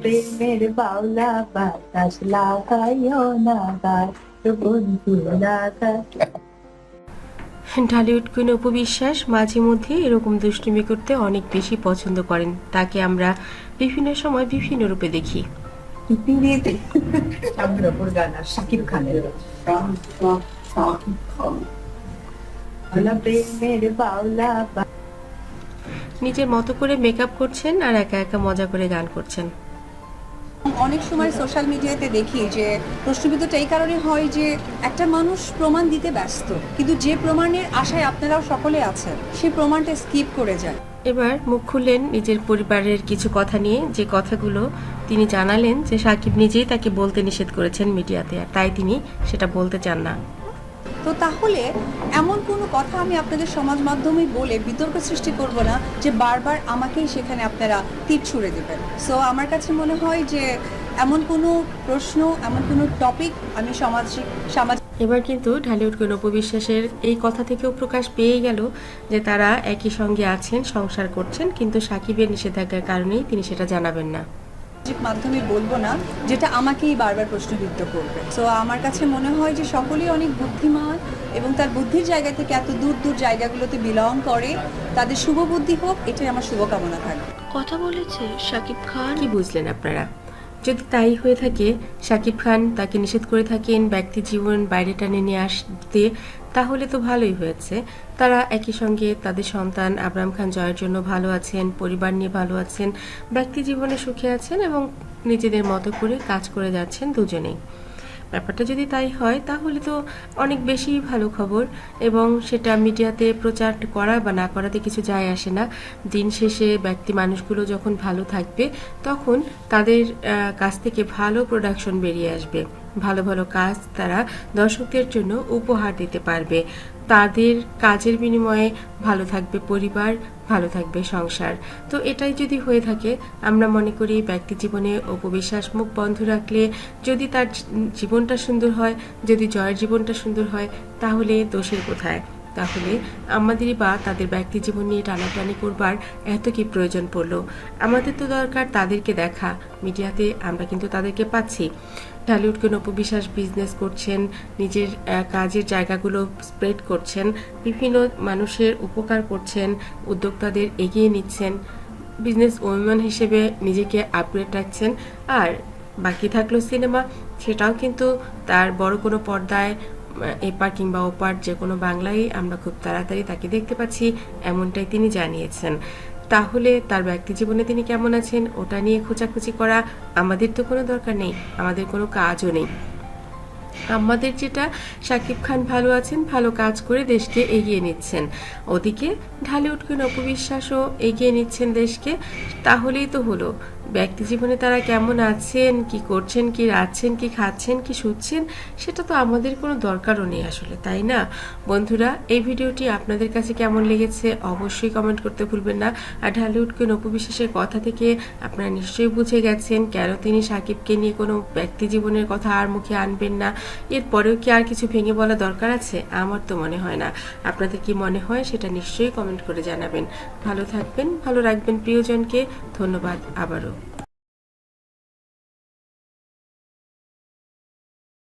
প্রেমের বাউলা বাতাস লাগাইও না বন্ধু লাগায় ঢালিউড কুইন অপু বিশ্বাস মাঝে মধ্যে এরকম দুষ্টুমি করতে অনেক বেশি পছন্দ করেন। তাকে আমরা বিভিন্ন সময় বিভিন্ন রূপে দেখি। শাকিব খানের। প্রেমের বাউলা নিজের মতো করে মেকআপ করছেন আর একা একা মজা করে গান করছেন। অনেক সময় সোশ্যাল মিডিয়াতে দেখি যে প্রশ্নবিদ্ধটা এই কারণে হয় যে একটা মানুষ প্রমাণ দিতে ব্যস্ত কিন্তু যে প্রমাণের আশায় আপনারাও সকলে আছেন সেই প্রমাণটা স্কিপ করে যায়। এবার মুখ খুললেন নিজের পরিবারের কিছু কথা নিয়ে যে কথাগুলো তিনি জানালেন যে সাকিব নিজেই তাকে বলতে নিষেধ করেছেন মিডিয়াতে আর তাই তিনি সেটা বলতে চান না। তো তাহলে এমন কোনো কথা আমি আপনাদের সমাজ মাধ্যমে বলে বিতর্ক সৃষ্টি করব না যে বারবার আমাকেই সেখানে আপনারা তীর ছুঁড়ে দেবেন। সো আমার কাছে মনে হয় যে এমন কোনো প্রশ্ন, এমন কোনো টপিক আমি সামাজিক সামাজিক এবার কিন্তু ঢালিউড অপু বিশ্বাসের এই কথা থেকেও প্রকাশ পেয়ে গেল যে তারা একই সঙ্গে আছেন, সংসার করছেন, কিন্তু সাকিবের নিষেধাজ্ঞার কারণেই তিনি সেটা জানাবেন না। মাধ্যমে বলব না যেটা আমাকেই বারবার প্রশ্নবিদ্ধ করবে। তো আমার কাছে মনে হয় যে সকলেই অনেক বুদ্ধিমান এবং তার বুদ্ধির জায়গা থেকে এত দূর দূর জায়গাগুলোতে বিলং করে তাদের শুভ বুদ্ধি হোক এটাই আমার শুভকামনা থাকবে। কথা বলেছে শাকিব খান। কি বুঝলেন আপনারা? যদি তাই হয়ে থাকে, শাকিব খান তাকে নিষেধ করে থাকেন ব্যক্তি জীবন বাইরে টানে নিয়ে আসতে, তাহলে তো ভালোই হয়েছে। তারা একই সঙ্গে তাদের সন্তান আবরাম খান জয়ের জন্য ভালো আছেন, পরিবার নিয়ে ভালো আছেন, ব্যক্তি জীবনে সুখে আছেন এবং নিজেদের মতো করে কাজ করে যাচ্ছেন দুজনেই। ব্যাপারটা যদি তাই হয়, তাহলে তো অনেক বেশি ভালো খবর। এবং সেটা মিডিয়াতে প্রচার করা বা না করাতে কিছু যায় আসে না। দিন শেষে ব্যক্তি মানুষগুলো যখন ভালো থাকবে, তখন তাদের কাছ থেকে ভালো প্রোডাকশন বেরিয়ে আসবে। ভালো ভালো কাজ তারা দর্শকদের জন্য উপহার দিতে পারবে। তাদের কাজের বিনিময়ে ভালো থাকবে পরিবার, ভালো থাকবে সংসার। তো এটাই যদি হয়ে থাকে, আমরা মনে করি ব্যক্তি জীবনে অপবিশ্বাস মুখ বন্ধ রাখলে যদি তার জীবনটা সুন্দর হয়, যদি জয়ের জীবনটা সুন্দর হয়, তাহলে দোষের কোথায়? তাহলে আমাদেরই বা তাদের ব্যক্তি জীবন নিয়ে টানাটানি করবার এত কি প্রয়োজন পড়ল? আমাদের তো দরকার তাদেরকে দেখা। মিডিয়াতে আমরা কিন্তু তাদেরকে পাচ্ছি। ঢালিউডকে নববিশ্বাস বিজনেস করছেন, নিজের কাজের জায়গাগুলো স্প্রেড করছেন, বিভিন্ন মানুষের উপকার করছেন, উদ্যোক্তাদের এগিয়ে নিচ্ছেন বিজনেস ওমেন হিসেবে নিজেকে আপগ্রেড রাখছেন, আর বাকি থাকল সিনেমা সেটাও কিন্তু তার বড় কোনো পর্দায় এপার কিংবা ওপার যে কোনো বাংলায় আমরা খুব তাড়াতাড়ি তাকে দেখতে পাচ্ছি, এমনটাই তিনি জানিয়েছেন। তাহলে তার ব্যক্তি জীবনে তিনি কেমন আছেন, ওটা নিয়ে খোঁচাখুচি করা আমাদের তো কোনো দরকার নেই, আমাদের কোনো কাজও নেই। আমাদের যেটা শাকিব খান ভালো আছেন, ভালো কাজ করে দেশকে এগিয়ে নিচ্ছেন। ওদিকে ঢালিউড কুইন অপবিশ্বাসও এগিয়ে নিচ্ছেন দেশকে, তাহলেই তো হলো। ব্যক্তি জীবনে তারা কেমন আছেন, কি করছেন, কি রাখছেন কি খাচ্ছেন, কি শুচ্ছেন, সেটা তো আমাদের কোনো দরকারও নেই আসলে, তাই না? বন্ধুরা, এই ভিডিওটি আপনাদের কাছে কেমন লেগেছে অবশ্যই কমেন্ট করতে ভুলবেন না। আর ঢালিউডকে কুইন অপবিশ্বাসের কথা থেকে আপনারা নিশ্চয়ই বুঝে গেছেন কেন তিনি সাকিবকে নিয়ে কোনো ব্যক্তি জীবনের কথা আর মুখে আনবেন না। এরপরেও কি আর কিছু ভেঙে বলা দরকার আছে? আমার তো মনে হয় না। আপনাদের কি মনে হয় সেটা নিশ্চয়ই কমেন্ট করে জানাবেন। ভালো থাকবেন, ভালো রাখবেন প্রিয়জনকে। ধন্যবাদ আবারও।